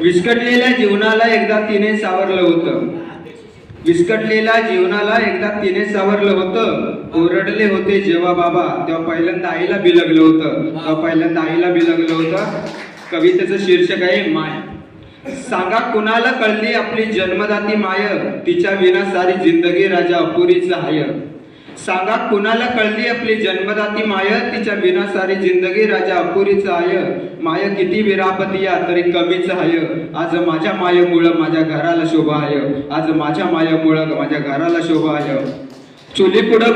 विस्कटलेल्या जीवनाला एकदा तिने सावरलं होतं. विस्कटलेल्या जीवनाला एकदा तिने सावरलं होतं. ओरडले होते जेव्हा बाबा तेव्हा पहिल्यांदा आईला बिलगलं होतं. तेव्हा पहिल्यांदा आईला बिलगलं होतं. कवितेचं शीर्षक आहे माय. सांगा कुणाला कळली आपली जन्मदाती माय? तिच्या विना सारी जिंदगी राजा अपुरीच हाय. सांगा कुणाला कळली आपली जन्मदाती माय? तिच्या विना सारी जिंदगी राजा अपुरीच आय माय किती विरापती या तरी कमीच हाय आज माझ्या मायेमुळं माझ्या घराला शोभा आय आज माझ्या मायेमुळं माझ्या घराला शोभा आय चुली पुढं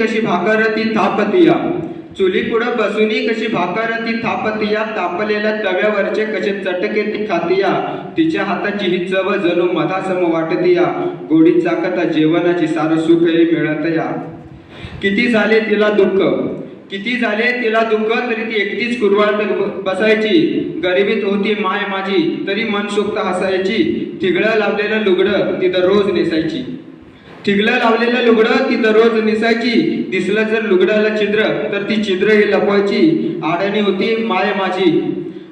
कशी भाकर ती थापतिया चुली पुढं बसूनही कशी भाकर ती थापतिया तापलेल्या तव्यावरचे कसे चटके ती खातिया तिच्या हाताची ही चव जणू मधासम वाटतिया गोडी चाकता जेवणाची सारं सुख हे मिळत या. किती झाले तिला दुःख? किती झाले तिला दुःख तरी ती एकटीच कुरवाळत बसायची. गरिबीत होती माय माझी तरी मनसोक्त हसायची. ठिगळं लावलेलं लुगडं ती दररोज नेसायची. ठिगलं लावलेलं लुगडं ती दररोज नेसायची. दिसलं जर लुगडाला छिद्र तर ती छिद्र ही लपवायची. आडाणी होती माय माझी.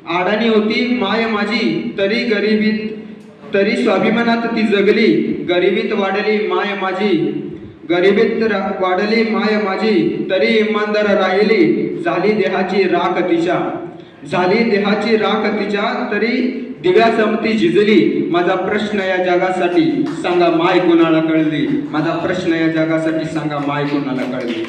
आडाणी होती माय माझी तरी गरिबीत तरी स्वाभिमानात ती जगली. गरिबीत वाढली माय माझी. गरिबीत रा- वाढली माय माझी तरी इमानदार राहिली. झाली देहाची राख तिच्या. झाली देहाची राख तिच्या तरी दिव्या समती झिजली. माझा प्रश्न या जगासाठी सांगा माय कोणाला कळली? माझा प्रश्न या जगासाठी सांगा माय कोणाला कळली?